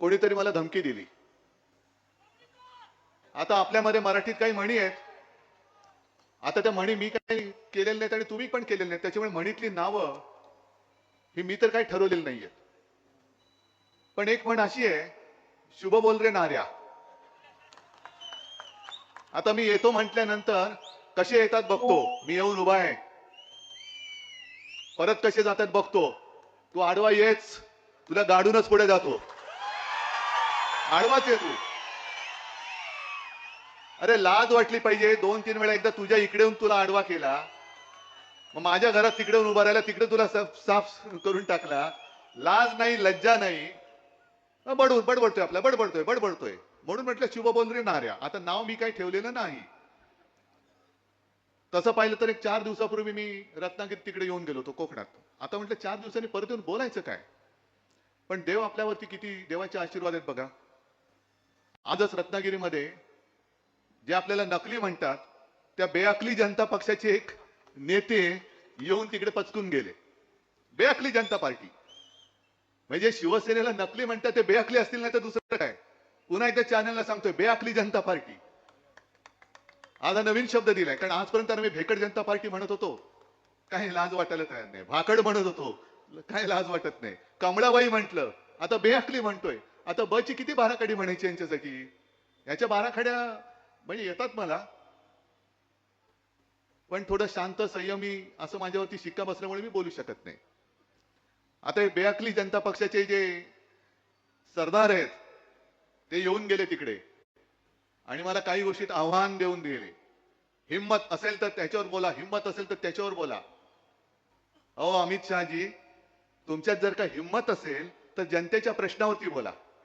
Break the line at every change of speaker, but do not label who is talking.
कोणीतरी मला धमकी दिली. आता आपल्यामध्ये मराठीत काही म्हणी आहेत. आता त्या म्हणी मी काही केलेल्या नाहीत आणि तुम्ही पण केलेले नाहीत. त्याच्यामुळे म्हणीतली नावं ही मी तर काही ठरवलेली नाहीये. पण एक म्हण अशी आहे शुभ बोल रे नार्या. आता मी येतो म्हटल्यानंतर कसे येतात बघतो. मी येऊन उभा आहे. परत कसे जातात बघतो. तू आडवा येच. तुला गाडूनच पुढे जातो. आडवाच आहे तू. अरे लाज वाटली पाहिजे. दोन तीन वेळा एकदा तुझ्या इकडे येऊन तुला आडवा केला. मग माझ्या घरात तिकडे येऊन उभा राहिला तिकडे तुला साफ करून टाकला. लाज नाही लज्जा नाही. बडवून बडबडतोय आपला बडबडतोय बडबडतोय. म्हणून म्हटलं शुभ बोल रे आता नाव मी काही ठेवलेलं नाही. तसं पाहिलं तर एक चार दिवसापूर्वी मी रत्नागिरी तिकडे येऊन गेलो होतो कोकणात. आता म्हटलं चार दिवसांनी परत येऊन बोलायचं काय? पण देव आपल्यावरती किती देवाचे आशीर्वाद आहेत बघा. आजच रत्नागिरीमध्ये जे आपल्याला नकली म्हणतात त्या बेअकली जनता पक्षाचे एक नेते येऊन तिकडे पचकून गेले. बेअकली जनता पार्टी. म्हणजे शिवसेनेला नकली म्हणतात ते बेअकली असतील नाही तर दुसरं काय? पुन्हा एकदा चॅनलला सांगतोय बेअकली जनता पार्टी. आज हा नवीन शब्द दिलाय कारण आजपर्यंत आम्ही भेकड जनता पार्टी म्हणत होतो. काही लाज वाटायला तयार नाही. भाकड म्हणत होतो. काही लाज वाटत नाही. कमळाबाई म्हंटल आता बेअकली म्हणतोय. आता ब ची किती बाराखडी म्हणायची यांच्यासाठी? याच्या बाराखड्या म्हणजे येतात मला. पण थोडं शांत संयमी असं माझ्यावरती शिक्का बसल्यामुळे मी बोलू शकत नाही. आता हे बेअकली जनता पक्षाचे जे सरदार आहेत ते येऊन गेले तिकडे. आणि मला काही गोष्टीत आव्हान देऊन दिले. हिंमत असेल तर त्याच्यावर बोला हिंमत असेल तर त्याच्यावर बोला. अहो अमित शहाजी तुमच्यात जर का हिंमत असेल तर जनतेच्या प्रश्नावरती बोला.